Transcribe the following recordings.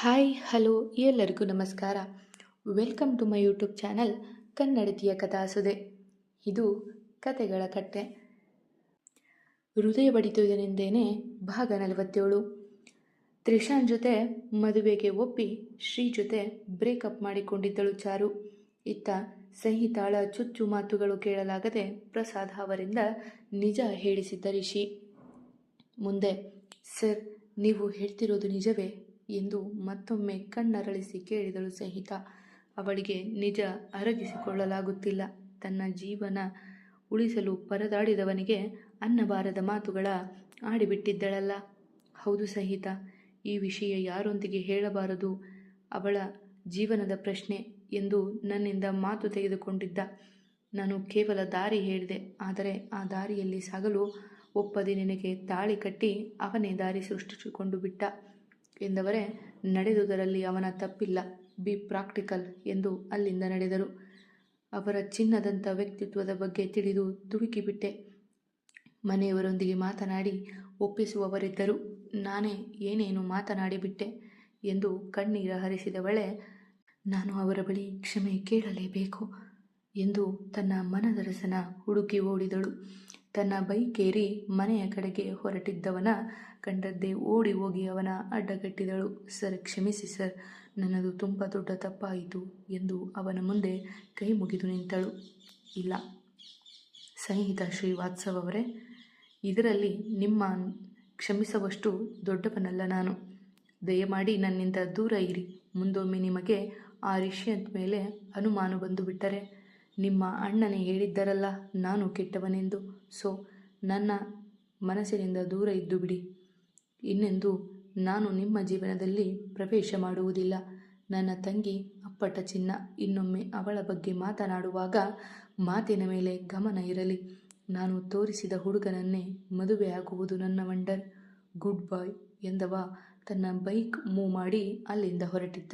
Hi, hello, ಎಲ್ಲರಿಗೂ ನಮಸ್ಕಾರ. Welcome to my YouTube channel ಕನ್ನಡತಿಯ ಕಥಾಸುದೆ ಇದು ಕತೆಗಳ ಕಟ್ಟೆ. ಹೃದಯ ಬಡಿತುವುದರಿಂದೇನೆ ಭಾಗ ನಲವತ್ತೇಳು. ತ್ರಿಷಾನ್ ಜೊತೆ ಮದುವೆಗೆ ಒಪ್ಪಿ ಶ್ರೀ ಜೊತೆ ಬ್ರೇಕಪ್ ಮಾಡಿಕೊಂಡಿದ್ದಳು ಚಾರು. ಇತ್ತ ಸಂಹಿತಾಳ ಚುಚ್ಚು ಮಾತುಗಳು ಕೇಳಲಾಗದೆ ಪ್ರಸಾದ್ ಅವರಿಂದ ನಿಜ ಹೇಳಿಸಿದ್ದ ರಿಷಿ. ಮುಂದೆ, ಸರ್, ನೀವು ಹೇಳ್ತಿರೋದು ನಿಜವೇ? ಎಂದು ಮತ್ತೊಮ್ಮೆ ಕಣ್ಣರಳಿಸಿ ಕೇಳಿದಳು ಸಹಿತ. ಅವಳಿಗೆ ನಿಜ ಅರಗಿಸಿಕೊಳ್ಳಲಾಗುತ್ತಿಲ್ಲ. ತನ್ನ ಜೀವನ ಉಳಿಸಲು ಪರದಾಡಿದವನಿಗೆ ಅನ್ನಬಾರದ ಮಾತುಗಳ ಆಡಿಬಿಟ್ಟಿದ್ದಳಲ್ಲ. ಹೌದು ಸಹಿತ, ಈ ವಿಷಯ ಯಾರೊಂದಿಗೆ ಹೇಳಬಾರದು? ಅವಳ ಜೀವನದ ಪ್ರಶ್ನೆ ಎಂದು ನನ್ನಿಂದ ಮಾತು ತೆಗೆದುಕೊಂಡಿದ್ದ. ನಾನು ಕೇವಲ ದಾರಿ ಹೇಳಿದೆ, ಆದರೆ ಆ ದಾರಿಯಲ್ಲಿ ಸಾಗಲು ಒಪ್ಪದೆ ನಿನಗೆ ತಾಳಿ ಕಟ್ಟಿ ಅವನೇ ದಾರಿ ಸೃಷ್ಟಿಸಿಕೊಂಡು ಬಿಟ್ಟ. ಎಂದವರೇ, ನಡೆದುದರಲ್ಲಿ ಅವನ ತಪ್ಪಿಲ್ಲ, ಬಿ ಪ್ರಾಕ್ಟಿಕಲ್ ಎಂದು ಅಲ್ಲಿಂದ ನಡೆದರು. ಅವರ ಚಿನ್ನದಂಥ ವ್ಯಕ್ತಿತ್ವದ ಬಗ್ಗೆ ತಿಳಿದು ದುಡುಕಿಬಿಟ್ಟೆ ಮನೆಯವರೊಂದಿಗೆ ಮಾತನಾಡಿ ಒಪ್ಪಿಸುವವರಿದ್ದರು. ನಾನೇ ಏನೇನು ಮಾತನಾಡಿಬಿಟ್ಟೆ ಎಂದು ಕಣ್ಣೀರ ಹರಿಸಿದವಳೆ, ನಾನು ಅವರ ಬಳಿ ಕ್ಷಮೆ ಕೇಳಲೇಬೇಕು ಎಂದು ತನ್ನ ಮನದರಸನ ಹುಡುಕಿ ಓಡಿದಳು. ತನ್ನ ಬೈಕೇರಿ ಮನೆಯ ಕಡೆಗೆ ಹೊರಟಿದ್ದವನ ಕಂಡದ್ದೇ ಓಡಿ ಹೋಗಿ ಅವನ ಅಡ್ಡಗಟ್ಟಿದಳು. ಸರ್, ಕ್ಷಮಿಸಿ ಸರ್, ನನ್ನದು ತುಂಬ ದೊಡ್ಡ ತಪ್ಪಾಯಿತು ಎಂದು ಅವನ ಮುಂದೆ ಕೈ ಮುಗಿದು ನಿಂತಳು. ಇಲ್ಲ ಸಂಹಿತ ಶ್ರೀವಾತ್ಸವ್ ಅವರೇ, ಇದರಲ್ಲಿ ನಿಮ್ಮ ಕ್ಷಮಿಸುವಷ್ಟು ದೊಡ್ಡವನಲ್ಲ ನಾನು. ದಯಮಾಡಿ ನನ್ನಿಂದ ದೂರ ಇರಿ. ಮುಂದೊಮ್ಮೆ ನಿಮಗೆ ಆ ರಿಷಿಯಂತ್ ಮೇಲೆ ಅನುಮಾನ ಬಂದು ಬಿಟ್ಟರೆ ನಿಮ್ಮ ಅಣ್ಣನೇ ಹೇಳಿದ್ದರಲ್ಲ, ನಾನು ಕೆಟ್ಟವನೆಂದು. ಸೊ, ನನ್ನ ಮನಸ್ಸಿನಿಂದ ದೂರ ಇದ್ದು ಬಿಡಿ. ಇನ್ನೆಂದು ನಾನು ನಿಮ್ಮ ಜೀವನದಲ್ಲಿ ಪ್ರವೇಶ ಮಾಡುವುದಿಲ್ಲ. ನನ್ನ ತಂಗಿ ಅಪ್ಪಟ ಚಿನ್ನ, ಇನ್ನೊಮ್ಮೆ ಅವಳ ಬಗ್ಗೆ ಮಾತನಾಡುವಾಗ ಮಾತಿನ ಮೇಲೆ ಗಮನ ಇರಲಿ. ನಾನು ತೋರಿಸಿದ ಹುಡುಗನನ್ನೇ ಮದುವೆಯಾಗುವುದು ನನ್ನ ವಂಡರ್. ಗುಡ್ ಬಾಯ್ ಎಂದವ ತನ್ನ ಬೈಕ್ ಮೂವ್ ಮಾಡಿ ಅಲ್ಲಿಂದ ಹೊರಟಿದ್ದ.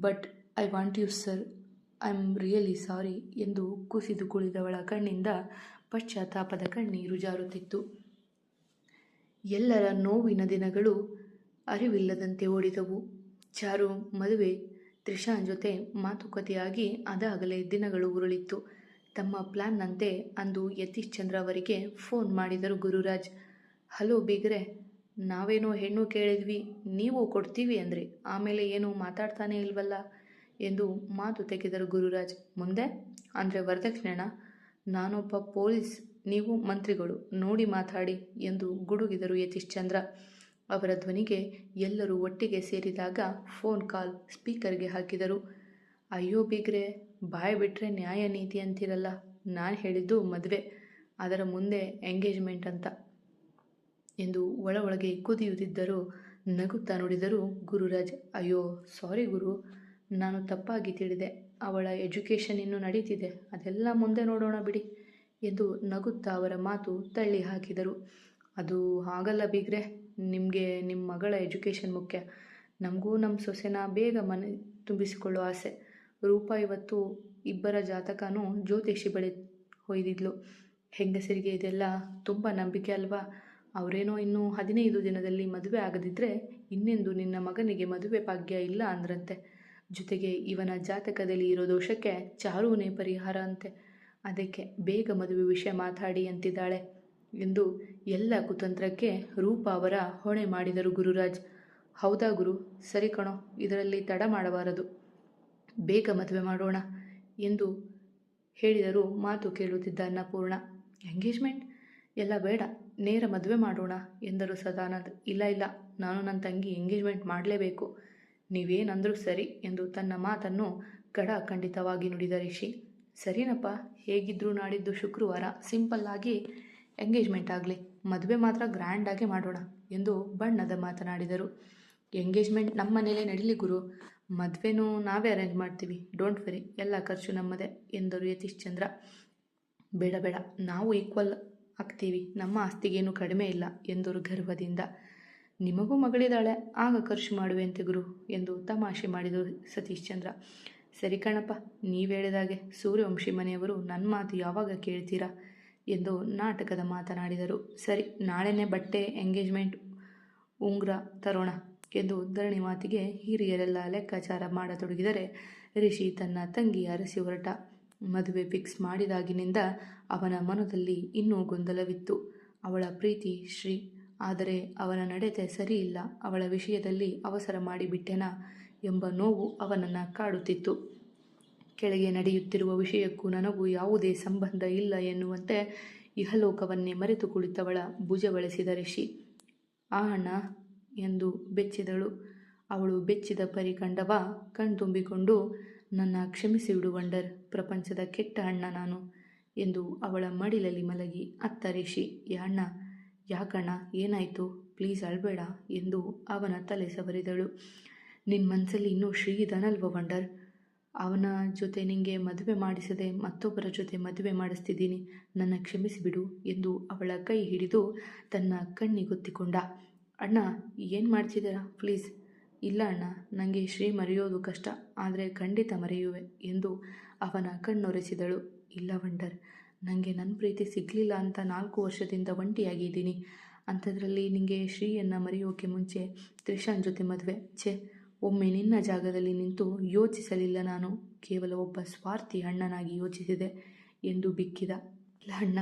But I want you sir, I am really sorry ಎಂದು ಕುಸಿದು ಕುಳಿದವಳ ಕಣ್ಣಿಂದ ಪಶ್ಚಾತ್ತಾಪದ ಕಣ್ಣೀರು ಜಾರುತ್ತಿತ್ತು. ಎಲ್ಲರ ನೋವಿನ ದಿನಗಳು ಅರಿವಿಲ್ಲದಂತೆ ಓಡಿದವು. ಚಾರು, ಮದುವೆ ತ್ರಿಷಾನ್ ಜೊತೆ ಮಾತುಕತೆಯಾಗಿ ಅದಾಗಲೇ ದಿನಗಳು ಉರುಳಿತ್ತು. ತಮ್ಮ ಪ್ಲಾನ್ನಂತೆ ಅಂದು ಯತೀಶ್ ಚಂದ್ರ ಅವರಿಗೆ ಫೋನ್ ಮಾಡಿದರು ಗುರುರಾಜ್. ಹಲೋ ಬೀಗ್ರೆ, ನಾವೇನೋ ಹೆಣ್ಣು ಕೇಳಿದ್ವಿ, ನೀವು ಕೊಡ್ತೀವಿ ಅಂದರೆ ಆಮೇಲೆ ಏನು ಮಾತಾಡ್ತಾನೆ ಇಲ್ವಲ್ಲ? ಎಂದು ಮಾತು ತೆಗೆದರು ಗುರುರಾಜ್. ಮುಂದೆ? ಅಂದರೆ ವರದಕ್ಷಿಣೆನ? ನಾನೊಬ್ಬ ಪೊಲೀಸ್, ನೀವು ಮಂತ್ರಿಗಳು, ನೋಡಿ ಮಾತಾಡಿ ಎಂದು ಗುಡುಗಿದರು ಯತೀಶ್ ಚಂದ್ರ ಅವರ ಧ್ವನಿಗೆ ಎಲ್ಲರೂ ಒಟ್ಟಿಗೆ ಸೇರಿದಾಗ ಫೋನ್ ಕಾಲ್ ಸ್ಪೀಕರ್ಗೆ ಹಾಕಿದರು. ಅಯ್ಯೋ ಬಿಗ್ರೆ, ಬಾಯ್ ಬಿಟ್ಟರೆ ನ್ಯಾಯ ನೀತಿ ಅಂತಿರಲ್ಲ, ನಾನು ಹೇಳಿದ್ದು ಮದುವೆ, ಅದರ ಮುಂದೆ ಎಂಗೇಜ್ಮೆಂಟ್ ಅಂತ ಎಂದು ಒಳ ಒಳಗೆ ಕುದಿಯುತ್ತಿದ್ದರು. ನಗುತ್ತಾ ನೋಡಿದರು ಗುರುರಾಜ್. ಅಯ್ಯೋ, ಸಾರಿ ಗುರು, ನಾನು ತಪ್ಪಾಗಿ ತಿಳಿದೆ. ಅವಳ ಎಜುಕೇಷನ್ ಇನ್ನೂ ನಡೀತಿದೆ. ಅದೆಲ್ಲ ಮುಂದೆ ನೋಡೋಣ ಬಿಡಿ ಎಂದು ನಗುತ್ತಾ ಅವರ ಮಾತು ತಳ್ಳಿ ಹಾಕಿದರು. ಅದು ಹಾಗಲ್ಲ ಬೀಗ್ರೆ, ನಿಮಗೆ ನಿಮ್ಮ ಮಗಳ ಎಜುಕೇಷನ್ ಮುಖ್ಯ. ನಮಗೂ ನಮ್ಮ ಸೊಸೆನ ಬೇಗ ಮನೆ ತುಂಬಿಸಿಕೊಳ್ಳೋ ಆಸೆ. ರೂಪ ಇವತ್ತು ಇಬ್ಬರ ಜಾತಕನೂ ಜ್ಯೋತಿಷಿ ಬಳಿ ಹೊಯ್ದಿದ್ಲು. ಹೆಂಗಸರಿಗೆ ಇದೆಲ್ಲ ತುಂಬ ನಂಬಿಕೆ ಅಲ್ವಾ? ಅವರೇನೋ ಇನ್ನೂ ಹದಿನೈದು ದಿನದಲ್ಲಿ ಮದುವೆ ಆಗದಿದ್ದರೆ ಇನ್ನೆಂದು ನಿನ್ನ ಮಗನಿಗೆ ಮದುವೆ ಭಾಗ್ಯ ಇಲ್ಲ ಅಂದ್ರಂತೆ. ಜೊತೆಗೆ ಇವನ ಜಾತಕದಲ್ಲಿ ಇರೋ ದೋಷಕ್ಕೆ ಚಾರುನೇ ಪರಿಹಾರ ಅಂತೆ. ಅದಕ್ಕೆ ಬೇಗ ಮದುವೆ ವಿಷಯ ಮಾತಾಡಿ ಅಂತಿದ್ದಾಳೆ ಎಂದು ಎಲ್ಲ ಕುತಂತ್ರಕ್ಕೆ ರೂಪ ಅವರ ಹೊಣೆ ಮಾಡಿದರು ಗುರುರಾಜ್. ಹೌದಾ ಗುರು, ಸರಿ ಕಣೋ, ಇದರಲ್ಲಿ ತಡ ಮಾಡಬಾರದು. ಬೇಗ ಮದುವೆ ಮಾಡೋಣ ಎಂದು ಹೇಳಿದರು ಮಾತು ಕೇಳುತ್ತಿದ್ದ ಅನ್ನಪೂರ್ಣ. ಎಂಗೇಜ್ಮೆಂಟ್? ಎಲ್ಲ ಬೇಡ, ನೇರ ಮದುವೆ ಮಾಡೋಣ ಎಂದರು ಸದಾನಂದ್. ಇಲ್ಲ ಇಲ್ಲ, ನಾನು ನನ್ನ ತಂಗಿ ಎಂಗೇಜ್ಮೆಂಟ್ ಮಾಡಲೇಬೇಕು. ನೀವೇನಂದರೂ ಸರಿ ಎಂದು ತನ್ನ ಮಾತನ್ನು ಗಡ ಖಂಡಿತವಾಗಿ ನುಡಿದ ರಿಷಿ. ಸರಿನಪ್ಪ ಹೇಗಿದ್ದರೂ ನಾಡಿದ್ದು ಶುಕ್ರವಾರ ಸಿಂಪಲ್ಲಾಗಿ ಎಂಗೇಜ್ಮೆಂಟ್ ಆಗಲಿ, ಮದುವೆ ಮಾತ್ರ ಗ್ರ್ಯಾಂಡಾಗಿ ಮಾಡೋಣ ಎಂದು ಬಣ್ಣದ ಮಾತನಾಡಿದರು. ಎಂಗೇಜ್ಮೆಂಟ್ ನಮ್ಮ ಮನೇಲೆ ನಡೀಲಿ ಗುರು. ಮದುವೆನೂ ನಾವೇ ಅರೇಂಜ್ ಮಾಡ್ತೀವಿ. ಡೋಂಟ್ ವೆರಿ ಎಲ್ಲ ಖರ್ಚು ನಮ್ಮದೇ ಎಂದರು ಯತೀಶ್ ಚಂದ್ರ ಬೇಡ ಬೇಡ, ನಾವು ಈಕ್ವಲ್ ಆಗ್ತೀವಿ. ನಮ್ಮ ಆಸ್ತಿಗೇನು ಕಡಿಮೆ ಇಲ್ಲ ಎಂದರು ಗರ್ವದಿಂದ. ನಿಮಗೂ ಮಗಳಿದ್ದಾಳೆ, ಆಗ ಖರ್ಚು ಮಾಡುವೆಂತೆ ಗುರು ಎಂದು ತಮಾಷೆ ಮಾಡಿದರು ಸತೀಶ್ ಚಂದ್ರ ಸರಿ ಕಣಪ್ಪ, ನೀವು ಹೇಳಿದಾಗೆ ಸೂರ್ಯವಂಶಿ ಮನೆಯವರು ನನ್ನ ಮಾತು ಯಾವಾಗ ಕೇಳ್ತೀರಾ ಎಂದು ನಾಟಕದ ಮಾತನಾಡಿದರು. ಸರಿ, ನಾಳೆನೇ ಬಟ್ಟೆ, ಎಂಗೇಜ್ಮೆಂಟ್, ಉಂಗ್ರ ತರೋಣ ಎಂದು ಧರಣಿ ಮಾತಿಗೆ ಹಿರಿಯರೆಲ್ಲ ಲೆಕ್ಕಾಚಾರ ಮಾಡತೊಡಗಿದರೆ ರಿಷಿ ತನ್ನ ತಂಗಿ ಅರಸಿ ಹೊರಟ. ಮದುವೆ ಫಿಕ್ಸ್ ಮಾಡಿದಾಗಿನಿಂದ ಅವನ ಮನದಲ್ಲಿ ಇನ್ನೂ ಗೊಂದಲವಿತ್ತು. ಅವಳ ಪ್ರೀತಿ ಶ್ರೀ ಆದರೆ ಅವನ ನಡತೆ ಸರಿಯಿಲ್ಲ, ಅವಳ ವಿಷಯದಲ್ಲಿ ಅವಸರ ಮಾಡಿಬಿಟ್ಟೆನಾ ಎಂಬ ನೋವು ಅವನನ್ನು ಕಾಡುತ್ತಿತ್ತು. ಕೆಳಗೆ ನಡೆಯುತ್ತಿರುವ ವಿಷಯಕ್ಕೂ ನನಗೂ ಯಾವುದೇ ಸಂಬಂಧ ಇಲ್ಲ ಎನ್ನುವಂತೆ ಇಹಲೋಕವನ್ನೇ ಮರೆತು ಕುಳಿತವಳ ಭುಜ ಬಳಸಿದ ಋಷಿ ಆ ಅಣ್ಣ ಎಂದು ಬೆಚ್ಚಿದಳು. ಅವಳು ಬೆಚ್ಚಿದ ಪರಿ ಕಂಡವ ಕಣ್ತುಂಬಿಕೊಂಡು, ನನ್ನ ಕ್ಷಮಿಸಿ ವಂಡರ್, ಪ್ರಪಂಚದ ಕೆಟ್ಟ ಅಣ್ಣ ನಾನು ಎಂದು ಅವಳ ಮಡಿಲಲ್ಲಿ ಮಲಗಿ ಅತ್ತ ರಿಷಿ ಯಾಣ್ಣ ಯಾಕಣ್ಣ, ಏನಾಯಿತು? ಪ್ಲೀಸ್ ಅಳಬೇಡ ಎಂದು ಅವನ ತಲೆ ಸವರಿದಳು. ನಿನ್ನ ಮನಸ್ಸಲ್ಲಿ ಇನ್ನೂ ಶ್ರೀ ಇದಾನಲ್ವ ವಂಡರ್? ಅವನ ಜೊತೆ ನಿಂಗೆ ಮದುವೆ ಮಾಡಿಸದೆ ಮತ್ತೊಬ್ಬರ ಜೊತೆ ಮದುವೆ ಮಾಡಿಸ್ತಿದ್ದೀನಿ. ನನ್ನ ಕ್ಷಮಿಸಿಬಿಡು ಎಂದು ಅವಳ ಕೈ ಹಿಡಿದು ತನ್ನ ಕಣ್ಣಿಗೊತ್ತಿಕೊಂಡ. ಅಣ್ಣ, ಏನು ಮಾಡ್ತಿದ್ದೀರಾ? ಪ್ಲೀಸ್. ಇಲ್ಲ ಅಣ್ಣ ನನಗೆ ಶ್ರೀ ಮರೆಯೋದು ಕಷ್ಟ, ಆದರೆ ಖಂಡಿತ ಮರೆಯುವೆ ಎಂದು ಅವನ ಕಣ್ಣೊರೆಸಿದಳು. ಇಲ್ಲ, ವಂಡರ್. ನನಗೆ ನನ್ನ ಪ್ರೀತಿ ಸಿಗಲಿಲ್ಲ ಅಂತ ನಾಲ್ಕು ವರ್ಷದಿಂದ ಒಂಟಿಯಾಗಿದ್ದೀನಿ. ಅಂಥದ್ರಲ್ಲಿ ನಿನಗೆ ಶ್ರೀಯನ್ನು ಮರೆಯೋಕೆ ಮುಂಚೆ ತ್ರಿಷಾನ್ ಜೊತೆ ಮದುವೆ. ಛೇ, ಒಮ್ಮೆ ನಿನ್ನ ಜಾಗದಲ್ಲಿ ನಿಂತು ಯೋಚಿಸಲಿಲ್ಲ ನಾನು. ಕೇವಲ ಒಬ್ಬ ಸ್ವಾರ್ಥಿ ಅಣ್ಣನಾಗಿ ಯೋಚಿಸಿದೆ ಎಂದು ಬಿಕ್ಕಿದ. ಇಲ್ಲ ಅಣ್ಣ,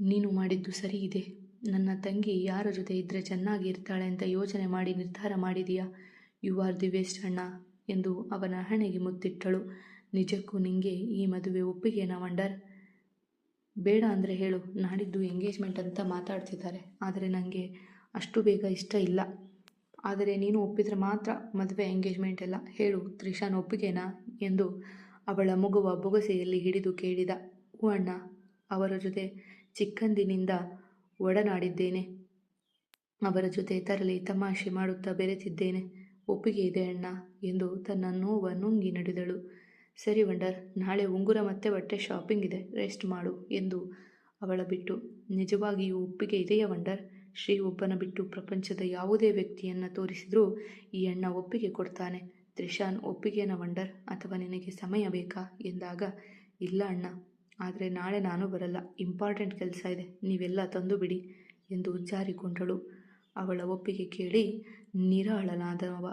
ನೀನು ಮಾಡಿದ್ದು ಸರಿ ಇದೆ. ನನ್ನ ತಂಗಿ ಯಾರ ಜೊತೆ ಇದ್ದರೆ ಚೆನ್ನಾಗಿ ಇರ್ತಾಳೆ ಅಂತ ಯೋಚನೆ ಮಾಡಿ ನಿರ್ಧಾರ ಮಾಡಿದೀಯಾ? ಯು ಆರ್ ದಿ ಬೆಸ್ಟ್ ಅಣ್ಣ ಎಂದು ಅವನ ಹಣೆಗೆ ಮುತ್ತಿಟ್ಟಳು. ನಿಜಕ್ಕೂ ನಿಂಗೆ ಈ ಮದುವೆ ಒಪ್ಪಿಗೆನ, ವಂಡರ್? ಬೇಡ ಅಂದರೆ ಹೇಳು, ನಾಡಿದ್ದು ಎಂಗೇಜ್ಮೆಂಟ್ ಅಂತ ಮಾತಾಡ್ತಿದ್ದಾರೆ. ಆದರೆ ನನಗೆ ಅಷ್ಟು ಬೇಗ ಇಷ್ಟ ಇಲ್ಲ. ಆದರೆ ನೀನು ಒಪ್ಪಿದರೆ ಮಾತ್ರ ಮದುವೆ ಎಂಗೇಜ್ಮೆಂಟ್ ಎಲ್ಲ. ಹೇಳು, ತ್ರಿಷಾನ್ ಒಪ್ಪಿಗೆನಾ ಎಂದು ಅವಳ ಮಗುವ ಬೊಗಸೆಯಲ್ಲಿ ಹಿಡಿದು ಕೇಳಿದ. ಹೂ ಅಣ್ಣ, ಅವರ ಜೊತೆ ಚಿಕ್ಕಂದಿನಿಂದ ಒಡನಾಡಿದ್ದೇನೆ. ಅವರ ಜೊತೆ ತರಲಿ ತಮಾಷೆ ಮಾಡುತ್ತಾ ಬೆರೆತಿದ್ದೇನೆ. ಒಪ್ಪಿಗೆ ಇದೆ ಅಣ್ಣ ಎಂದು ತನ್ನ ನೋವ ನುಂಗಿ ನಡೆದಳು. ಸರಿ ವಂಡರ್, ನಾಳೆ ಉಂಗುರ ಮತ್ತೆ ಬಟ್ಟೆ ಶಾಪಿಂಗ್ ಇದೆ, ರೆಸ್ಟ್ ಮಾಡು ಎಂದು ಅವಳ ಬಿಟ್ಟು. ನಿಜವಾಗಿಯೂ ಒಪ್ಪಿಗೆ ಇದೆಯಾ ವಂಡರ್? ಶ್ರೀ ಒಬ್ಬನ ಬಿಟ್ಟು ಪ್ರಪಂಚದ ಯಾವುದೇ ವ್ಯಕ್ತಿಯನ್ನು ತೋರಿಸಿದರೂ ಈ ಅಣ್ಣ ಒಪ್ಪಿಗೆ ಕೊಡ್ತಾನೆ. ತ್ರಿಶಾನ್, ಒಪ್ಪಿಗೆನ ವಂಡರ್, ಅಥವಾ ನಿನಗೆ ಸಮಯ ಬೇಕಾ? ಎಂದಾಗ, ಇಲ್ಲ ಅಣ್ಣ, ಆದರೆ ನಾಳೆ ನಾನು ಬರಲ್ಲ ಇಂಪಾರ್ಟೆಂಟ್ ಕೆಲಸ ಇದೆ, ನೀವೆಲ್ಲ ತಂದು ಬಿಡಿ ಎಂದು ಜಾರಿಕೊಂಡಳು. ಅವಳ ಒಪ್ಪಿಗೆ ಕೇಳಿ ನಿರಾಳನಾದವ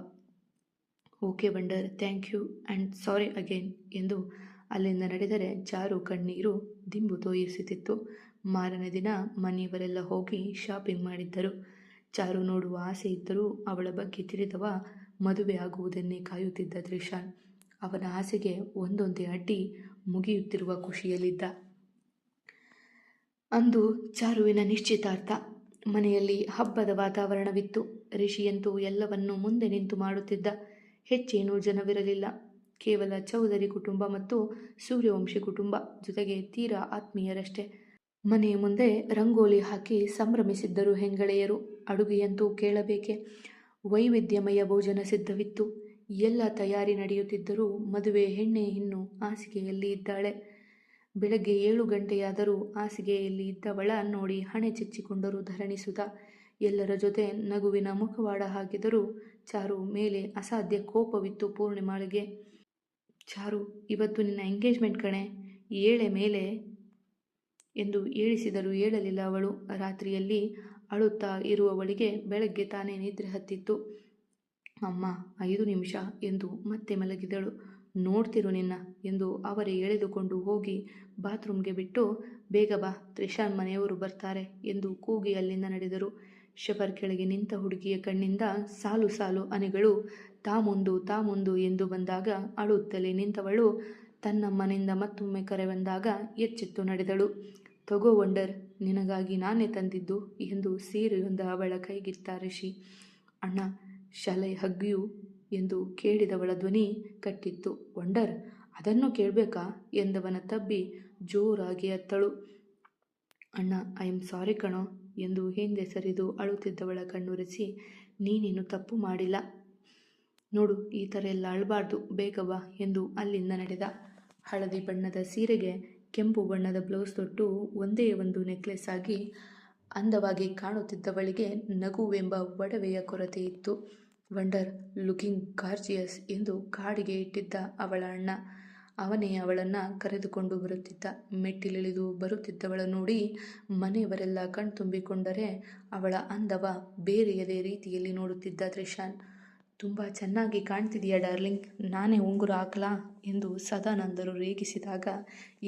okay ಬಂಡರ್, thank you and sorry again ಎಂದು ಅಲ್ಲಿಂದ ನಡೆದರೆ ಚಾರು ಕಣ್ಣೀರು ದಿಂಬು ತೋಯಿಸುತ್ತಿತ್ತು. ಮಾರನೇ ದಿನ ಮನೆಯವರೆಲ್ಲ ಹೋಗಿ ಶಾಪಿಂಗ್ ಮಾಡಿದ್ದರು. ಚಾರು ನೋಡುವ ಆಸೆ ಇದ್ದರೂ ಅವಳ ಬಗ್ಗೆ ತಿಳಿದವ ಮದುವೆ ಆಗುವುದನ್ನೇ ಕಾಯುತ್ತಿದ್ದ ತ್ರಿಷಾನ್ ಅವನ ಆಸೆಗೆ ಒಂದೊಂದೇ ಅಡ್ಡಿ ಮುಗಿಯುತ್ತಿರುವ ಖುಷಿಯಲ್ಲಿದ್ದ. ಅಂದು ಚಾರುವಿನ ನಿಶ್ಚಿತಾರ್ಥ. ಮನೆಯಲ್ಲಿ ಹಬ್ಬದ ವಾತಾವರಣವಿತ್ತು. ರಿಷಿಯಂತೂ ಎಲ್ಲವನ್ನೂ ಮುಂದೆ ನಿಂತು ಮಾಡುತ್ತಿದ್ದ. ಹೆಚ್ಚೇನೂ ಜನವಿರಲಿಲ್ಲ. ಕೇವಲ ಚೌಧರಿ ಕುಟುಂಬ ಮತ್ತು ಸೂರ್ಯವಂಶಿ ಕುಟುಂಬ ಜೊತೆಗೆ ತೀರಾ ಆತ್ಮೀಯರಷ್ಟೇ. ಮನೆಯ ಮುಂದೆ ರಂಗೋಲಿ ಹಾಕಿ ಸಂಭ್ರಮಿಸಿದ್ದರು ಹೆಂಗಳೆಯರು. ಅಡುಗೆಯಂತೂ ಕೇಳಬೇಕೆ. ವೈವಿಧ್ಯಮಯ ಭೋಜನ ಸಿದ್ಧವಿತ್ತು. ಎಲ್ಲ ತಯಾರಿ ನಡೆಯುತ್ತಿದ್ದರೂ ಮದುವೆ ಹೆಣ್ಣೆ ಇನ್ನು ಹಾಸಿಗೆಯಲ್ಲಿ ಇದ್ದಾಳೆ. ಬೆಳಗ್ಗೆ ಏಳು ಗಂಟೆಯಾದರೂ ಹಾಸಿಗೆಯಲ್ಲಿ ಇದ್ದವಳ ನೋಡಿ ಹಣೆ ಚಚ್ಚಿಕೊಂಡರು ಧರಣಿ ಸುಧಾ ಎಲ್ಲರ ಜೊತೆ ನಗುವಿನ ಮುಖವಾಡ ಹಾಕಿದರೂ ಚಾರು ಮೇಲೆ ಅಸಾಧ್ಯ ಕೋಪವಿತ್ತು ಪೂರ್ಣಿಮಾಳಿಗೆ ಚಾರು, ಇವತ್ತು ನಿನ್ನ ಎಂಗೇಜ್ಮೆಂಟ್ ಕಣೆ. ಏಳೆ ಮೇಲೆ ಎಂದು ಏಳಿಸಿದರೂ ಏಳಲಿಲ್ಲ ಅವಳು. ರಾತ್ರಿಯಲ್ಲಿ ಅಳುತ್ತಾ ಇರುವವಳಿಗೆ ಬೆಳಗ್ಗೆ ತಾನೇ ನಿದ್ರೆ ಹತ್ತಿತ್ತು. ಅಮ್ಮ, ಐದು ನಿಮಿಷ ಎಂದು ಮತ್ತೆ ಮಲಗಿದಳು. ನೋಡ್ತಿರು ನಿನ್ನ ಎಂದು ಅವರೇ ಎಳೆದುಕೊಂಡು ಹೋಗಿ ಬಾತ್ರೂಮ್ಗೆ ಬಿಟ್ಟು, ಬೇಗ ಬಾ, ತ್ರಿಶಾನ್ ಮನೆಯವರು ಬರ್ತಾರೆ ಎಂದು ಕೂಗಿ ಅಲ್ಲಿಂದ ನಡೆದರು. ಶಬರ್ ಕೆಳಗೆ ನಿಂತ ಹುಡುಗಿಯ ಕಣ್ಣಿಂದ ಸಾಲು ಸಾಲು ಅನೆಗಳು ತಾ ಮುಂದು ತಾ ಮುಂದು ಎಂದು ಬಂದಾಗ ಅಳುತ್ತಲೇ ನಿಂತವಳು ತನ್ನ ಮನೆಯಿಂದ ಮತ್ತೊಮ್ಮೆ ಕರೆ ಬಂದಾಗ ಎಚ್ಚೆತ್ತು ನಡೆದಳು. ತಗೋ ವಂಡರ್, ನಿನಗಾಗಿ ನಾನೇ ತಂದಿದ್ದು ಎಂದು ಸೀರೆಯೊಂದ ಅವಳ ಕೈಗಿತ್ತ ಋಷಿ ಅಣ್ಣ, ಶಲೈ ಹಗ್ಗಿಯು ಎಂದು ಕೇಳಿದವಳ ಧ್ವನಿ ಕಟ್ಟಿತ್ತು. ವಂಡರ್, ಅದನ್ನು ಕೇಳಬೇಕಾ? ಎಂದವನ ತಬ್ಬಿ ಜೋರಾಗಿ ಅತ್ತಳು. ಅಣ್ಣ, ಐ ಆಮ್ ಸಾರಿ ಕಣೋ ಎಂದು ಹಿಂದೆ ಸರಿದು ಅಳುತ್ತಿದ್ದವಳ ಕಣ್ಣುರೆಸಿ ನೀನೇನು ತಪ್ಪು ಮಾಡಿಲ್ಲ. ನೋಡು, ಈ ಥರ ಎಲ್ಲ ಅಳಬಾರ್ದು. ಬೇಗ ಬಾ ಎಂದು ಅಲ್ಲಿಂದ ನಡೆದ. ಹಳದಿ ಬಣ್ಣದ ಸೀರೆಗೆ ಕೆಂಪು ಬಣ್ಣದ ಬ್ಲೌಸ್ ತೊಟ್ಟು ಒಂದೇ ಒಂದು ನೆಕ್ಲೆಸ್ ಆಗಿ ಅಂದವಾಗಿ ಕಾಣುತ್ತಿದ್ದವಳಿಗೆ ನಗುವೆಂಬ ಒಡವೆಯ ಕೊರತೆ ಇತ್ತು. ವಂಡರ್, ಲುಕಿಂಗ್ ಗಾರ್ಜಿಯಸ್ ಎಂದು ಕಾಡಿಗೆ ಇಟ್ಟಿದ್ದ ಅವಳ ಅಣ್ಣ. ಅವನೇ ಅವಳನ್ನು ಕರೆದುಕೊಂಡು ಬರುತ್ತಿದ್ದ. ಮೆಟ್ಟಿಲಿಳಿದು ಬರುತ್ತಿದ್ದವಳ ನೋಡಿ ಮನೆಯವರೆಲ್ಲ ಕಣ್ತುಂಬಿಕೊಂಡರೆ ಅವಳ ಅಂದವ ಬೇರೆಯದೇ ರೀತಿಯಲ್ಲಿ ನೋಡುತ್ತಿದ್ದ ತ್ರಿಶಾನ್. ತುಂಬ ಚೆನ್ನಾಗಿ ಕಾಣ್ತಿದೆಯಾ ಡಾರ್ಲಿಂಗ್. ನಾನೇ ಉಂಗುರ ಹಾಕ್ಲಾ? ಎಂದು ಸದಾನಂದರು ರೇಗಿಸಿದಾಗ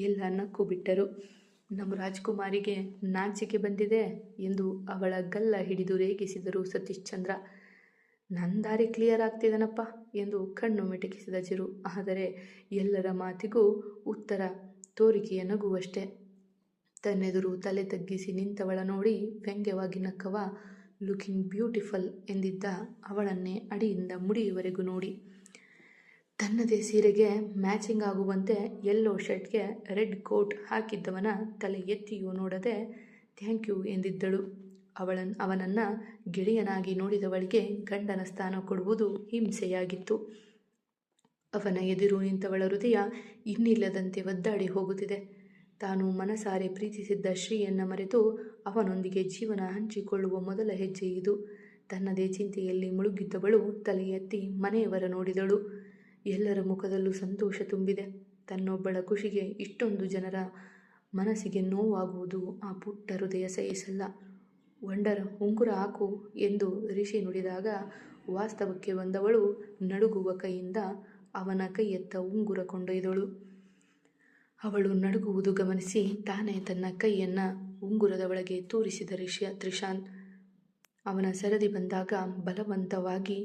ಎಲ್ಲ ನಕ್ಕು ಬಿಟ್ಟರು ನಮ್ಮ ರಾಜ್ಕುಮಾರಿಗೆ ನಾಚಿಕೆ ಬಂದಿದೆ? ಎಂದು ಅವಳ ಗಲ್ಲ ಹಿಡಿದು ರೇಗಿಸಿದರು ಸತೀಶ್ ಚಂದ್ರ. ನನ್ನ ದಾರಿ ಕ್ಲಿಯರ್ ಆಗ್ತಿದನಪ್ಪ ಎಂದು ಕಣ್ಣು ಮಿಟಕಿಸಿದ ಚಿರು. ಆದರೆ ಎಲ್ಲರ ಮಾತಿಗೂ ಉತ್ತರ ತೋರಿಕೆಯ ನಗುವಷ್ಟೇ. ತನ್ನೆದುರು ತಲೆ ತಗ್ಗಿಸಿ ನಿಂತವಳ ನೋಡಿ ವ್ಯಂಗ್ಯವಾಗಿ ನಕ್ಕವ ಲುಕಿಂಗ್ ಬ್ಯೂಟಿಫುಲ್ ಎಂದಿದ್ದ ಅವಳನ್ನೇ ಅಡಿಯಿಂದ ಮುಡಿಯವರೆಗೂ ನೋಡಿ. ತನ್ನದೇ ಸೀರೆಗೆ ಮ್ಯಾಚಿಂಗ್ ಆಗುವಂತೆ ಯೆಲ್ಲೋ ಶರ್ಟ್ಗೆ ರೆಡ್ ಕೋಟ್ ಹಾಕಿದ್ದವನ ತಲೆ ಎತ್ತಿಯೂ ನೋಡದೆ ಥ್ಯಾಂಕ್ ಯು ಎಂದಿದ್ದಳು. ಅವಳನ್, ಅವನನ್ನು ಗೆಳೆಯನಾಗಿ ನೋಡಿದವಳಿಗೆ ಗಂಡನ ಸ್ಥಾನ ಕೊಡುವುದು ಹಿಂಸೆಯಾಗಿತ್ತು. ಅವನ ಎದುರು ನಿಂತವಳ ಹೃದಯ ಇನ್ನಿಲ್ಲದಂತೆ ಒದ್ದಾಡಿ ಹೋಗುತ್ತಿದೆ. ತಾನು ಮನಸಾರೆ ಪ್ರೀತಿಸಿದ್ದ ಶ್ರೀಯನ್ನ ಮರೆತು ಅವನೊಂದಿಗೆ ಜೀವನ ಹಂಚಿಕೊಳ್ಳುವ ಮೊದಲ ಹೆಜ್ಜೆ ಇದು. ತನ್ನದೇ ಚಿಂತೆಯಲ್ಲಿ ಮುಳುಗಿದ್ದವಳು ತಲೆ ಎತ್ತಿ ಮನೆಯವರ ನೋಡಿದಳು. ಎಲ್ಲರ ಮುಖದಲ್ಲೂ ಸಂತೋಷ ತುಂಬಿದೆ. ತನ್ನೊಬ್ಬಳ ಖುಷಿಗೆ ಇಷ್ಟೊಂದು ಜನರ ಮನಸ್ಸಿಗೆ ನೋವಾಗುವುದು ಆ ಪುಟ್ಟ ಹೃದಯ ಸಹಿಸಲ್ಲ. ವಂಡರ ಉಂಗುರ ಹಾಕು ಎಂದು ರಿಷಿ ನುಡಿದಾಗ ವಾಸ್ತವಕ್ಕೆ ಬಂದವಳು ನಡುಗುವ ಕೈಯಿಂದ ಅವನ ಕೈಯತ್ತ ಉಂಗುರ ಕೊಂಡೊಯ್ದಳು. ಅವಳು ನಡುಗುವುದು ಗಮನಿಸಿ ತಾನೇ ತನ್ನ ಕೈಯನ್ನು ಉಂಗುರದ ಒಳಗೆ ತೂರಿಸಿದ ರಿಷಿಯ ತ್ರಿಶಾನ್. ಅವನ ಸರದಿ ಬಂದಾಗ ಬಲವಂತವಾಗಿ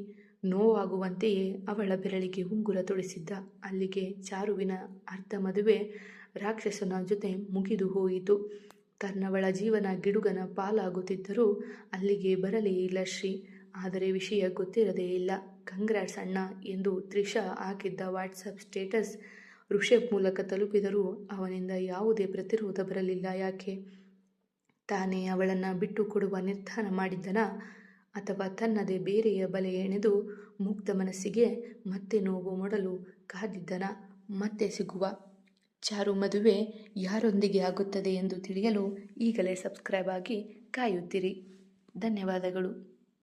ನೋವಾಗುವಂತೆಯೇ ಅವಳ ಬೆರಳಿಗೆ ಉಂಗುರ ತೊಡಿಸಿದ್ದ. ಅಲ್ಲಿಗೆ ಚಾರುವಿನ ಅರ್ಧ ಮದುವೆ ರಾಕ್ಷಸನ ಜೊತೆ ಮುಗಿದು ಹೋಯಿತು. ತನ್ನವಳ ಜೀವನ ಗಿಡುಗನ ಪಾಲಾಗುತ್ತಿದ್ದರೂ ಅಲ್ಲಿಗೆ ಬರಲೇ ಇಲ್ಲ ಶ್ರೀ. ಆದರೆ ವಿಷಯ ಗೊತ್ತಿರದೇ ಇಲ್ಲ. ಕಂಗ್ರಾಟ್ಸ್ ಅಣ್ಣ ಎಂದು ತ್ರಿಷಾ ಹಾಕಿದ್ದ ವಾಟ್ಸಪ್ ಸ್ಟೇಟಸ್ ಋಷಭ್ ಮೂಲಕ ತಲುಪಿದರೂ ಅವನಿಂದ ಯಾವುದೇ ಪ್ರತಿರೋಧ ಬರಲಿಲ್ಲ. ಯಾಕೆ? ತಾನೇ ಅವಳನ್ನು ಬಿಟ್ಟು ಕೊಡುವ ನಿರ್ಧಾರ ಮಾಡಿದ್ದನ? ಅಥವಾ ತನ್ನದೇ ಬೇರೆಯ ಬಲೆ ಎಣೆದು ಮುಕ್ತ ಮನಸ್ಸಿಗೆ ಮತ್ತೆ ನೋವು ಮೊಡಲು ಕಾದಿದ್ದನ? ಮತ್ತೆ ಸಿಗುವ ಚಾರು ಮದುವೆ ಯಾರೊಂದಿಗೆ ಆಗುತ್ತದೆ ಎಂದು ತಿಳಿಯಲು ಈಗಲೇ ಸಬ್ಸ್ಕ್ರೈಬ್ ಆಗಿ ಕಾಯುತ್ತಿರಿ. ಧನ್ಯವಾದಗಳು.